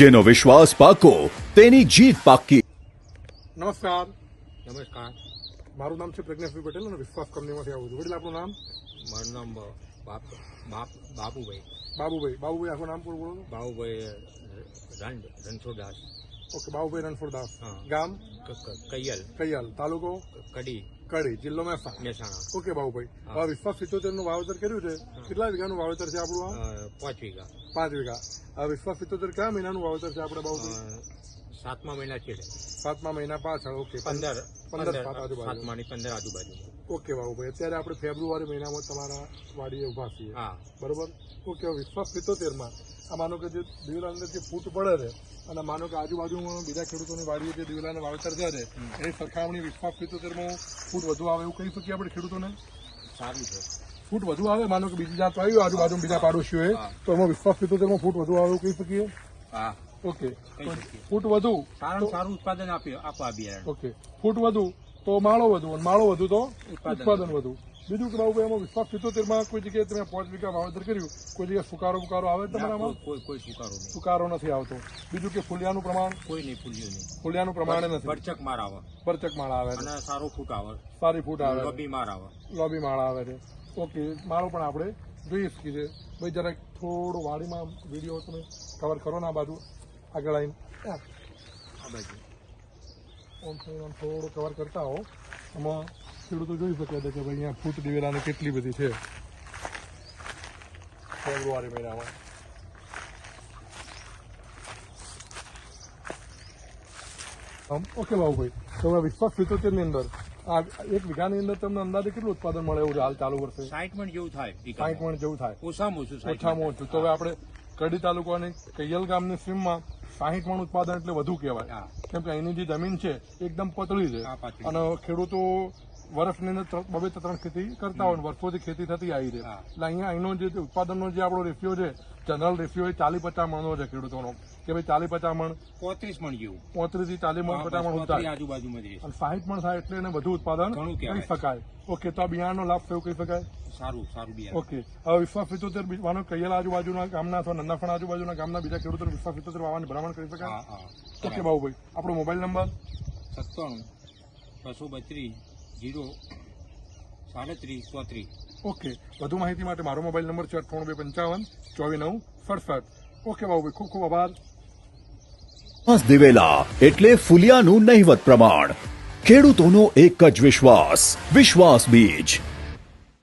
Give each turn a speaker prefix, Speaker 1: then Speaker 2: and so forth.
Speaker 1: જેનો વિશ્વાસ પાકો તેની જીત પાકી
Speaker 2: નમસ્કાર
Speaker 3: નમસ્કાર
Speaker 2: મારું નામ છે પ્રજ્ઞેશભાઈ પટેલ અને વિશ્વાસ કંપનીમાંથી આવું છું વડીલ આપણું નામ
Speaker 3: મારું નામ બ- બાપ બાપ બાબુભાઈ
Speaker 2: બાબુભાઈ બાબુભાઈ આખું નામ પૂરું બોલો
Speaker 3: બાબુભાઈ રંડ રણછોડદાસ
Speaker 2: ઓકે બાબુભાઈ રણછોડદાસ
Speaker 3: હા.
Speaker 2: ગામ
Speaker 3: ક- ક- કૈયલ
Speaker 2: કૈયાલ તાલુકો
Speaker 3: ક- કડી
Speaker 2: કડી જિલ્લો મહેસાણા
Speaker 3: મહેસાણા
Speaker 2: ઓકે
Speaker 3: હા.
Speaker 2: હવે વિશ્વાસ સિત્તોતેરનું વાવેતર કર્યું છે. કેટલા વીઘાનું વાવેતર છે આપણું આ
Speaker 3: પાંચ વીઘા.
Speaker 2: પાંચ વીઘા. હવે વિશ્વાસ સિત્તોતેર કયા મહિનાનું વાવેતર છે આપણે
Speaker 3: અ,
Speaker 2: બાબુભાઈ
Speaker 3: સાતમા મહિના છે.
Speaker 2: સાતમા મહિના પાછળ ઓકે.
Speaker 3: પંદર.
Speaker 2: પંદર
Speaker 3: પંદર
Speaker 2: સાત આજુબાજુ.
Speaker 3: પંદર આજુબાજુ.
Speaker 2: ઓકે બાબુભાઈ અત્યારે આપણે ફેબ્રુઆરી મહિનામાં તમારા વાડીએ ઊભા છીએ. બરોબર? ઓકે હવે વિશ્વાસ સિત્તોતેરમાં આ માનો કે જે દિવેલા અંદર જે ફૂટ પડે છે અને માનો કે આજુબાજુમાં બીજા ખેડૂતોની વાડીએ જે દિવેલાને વાવેતર છે એની સરખામણી વિશ્વાસ સિત્તોતેરમાં ફૂટ વધુ આવે એવું કહી શકીએ આપણે ખેડૂતોને?
Speaker 3: સારું છે.
Speaker 2: ફૂટ વધુ આવે? માનો કે બીજી જાત આવી આજુબાજુ બીજા પાડોશીઓએ. તો એમાં વિશ્વાસ સિત્તોતેરમાં ફૂટ વધુ આવે એવું કહી શકીએ?
Speaker 3: હા.
Speaker 2: ઓકે. ફૂટ વધુ.
Speaker 3: સારું સારું ઉત્પાદન આપ્યું આપવા બિયારણ
Speaker 2: ઓકે. ફૂટ વધુ. તો માળો વધુ માળો વધુ તો
Speaker 3: ઉત્પાદન
Speaker 2: વધુ. બીજું કે બાબુ એમાં વિશ્વાસ સિત્તોતેરમાં કોઈ જગ્યાએ તમે પાંચ વીઘા વાવેતર કર્યું કોઈ જગ્યાએ સુકારો બુકારો આવે તમારામાં?
Speaker 3: કોઈ- કોઈ સુકારો
Speaker 2: સુકારો નથી આવતો. બીજું કે ફૂલિયાનું પ્રમાણ?
Speaker 3: કોઈ નહીં ફૂલ્યું નહીં.
Speaker 2: ફૂલિયાનું પ્રમાણ નથી.
Speaker 3: પરચક માર આવે.
Speaker 2: પરચક માળ આવે
Speaker 3: અને સારો ફૂટ આવે.
Speaker 2: સારી ફૂટ આવે
Speaker 3: લોબી માર આવે.
Speaker 2: લોબી માળ આવે છે. ઓકે માળો પણ આપણે જોઈ શકીએ છીએ. ભાઈ જરાક થોડું વાડીમાં વીડિયો તમે કવર કરો ને આ બાજુ. આગળ આવીને. આ
Speaker 3: બાજુ.
Speaker 2: ઓમ આમ કવર કરતા હો એમાં ખેડૂતો જોઈ શકે છે કે ભાઈ અહીંયા ફૂટ દિવેલાની કેટલી બધી છે. ફેબ્રુઆરી મહિનામાં. આમ, ઓકે બાબુભાઈ તમે હવે વિશ્વાસ સિત્તોતેરની અંદર આ એક વીઘાની અંદર તમને અંદાજે કેટલું ઉત્પાદન મળે એવું હાલ ચાલુ વર્ષે?
Speaker 3: સાઠ મણ જેવું થાય
Speaker 2: સાઠ મણ જેવું થાય.
Speaker 3: ઓછામાં ઓછું
Speaker 2: ઓછામાં ઓછું. તો હવે આપણે કડી તાલુકાની કૈયલ ગામની સીમમાં સાહીઠ મણ ઉત્પાદન એટલે વધુ કહેવાય. કેમ કે અહીંની જે જમીન છે એ એકદમ પતળી છે. અને ખેડૂતો વર્ષની અંદર બે બબે ત્રણ ખેતી કરતા હોય વર્ષોથી ખેતી થતી આવી છે એટલે અહીંયા અહીંનો જે ઉત્પાદનનો જે આપણો રેશિયો છે જનરલ રેશિયો એ ચાલી પચાસ મણનો છે ખેડૂતોનો. કે ભાઈ ચાલી પચાસ મણ
Speaker 3: પોત્રીસ મણ જેવું.
Speaker 2: પોત્રીસથી ચાલીસ મણ પચાસ મણ ઉતાર
Speaker 3: આજુબાજુમાં
Speaker 2: અને સાહીઠ મણ થાય એટલે એને વધુ ઉત્પાદન કરી શકાય. ઓકે તો આ બિયારણનો લાભ થયો કહી શકાય?
Speaker 3: સારું સારું બિયારણ.
Speaker 2: ઓકે હવે વિશ્વાસ સિત્તોતેર માનો કૈયલ આજુબાજુના ગામના અથવા નંદાફણ આજુબાજુના ગામના બીજા ખેડૂતો વિશ્વાસ સિત્તોતેર વાવવાની ભલામણ કરી શકાય? ઓકે બાબુભાઈ આપણો મોબાઈલ નંબર?
Speaker 3: સત્તાણું બસો બત્રીસ જીરો સાડત્રીસ ચોત્રીસ
Speaker 2: ઓકે વધુ માહિતી માટે મારો મોબાઈલ નંબર છે અઠ્ઠાણું બે પંચાવન ચોવીસ નવ સડસઠ. ઓકે બાબુભાઈ ખૂબ ખૂબ આભાર.
Speaker 1: દિવેલા એટલે ફુલિયાનું નહિવત પ્રમાણ. ખેડૂતોનો એક જ વિશ્વાસ વિશ્વાસ બીજ.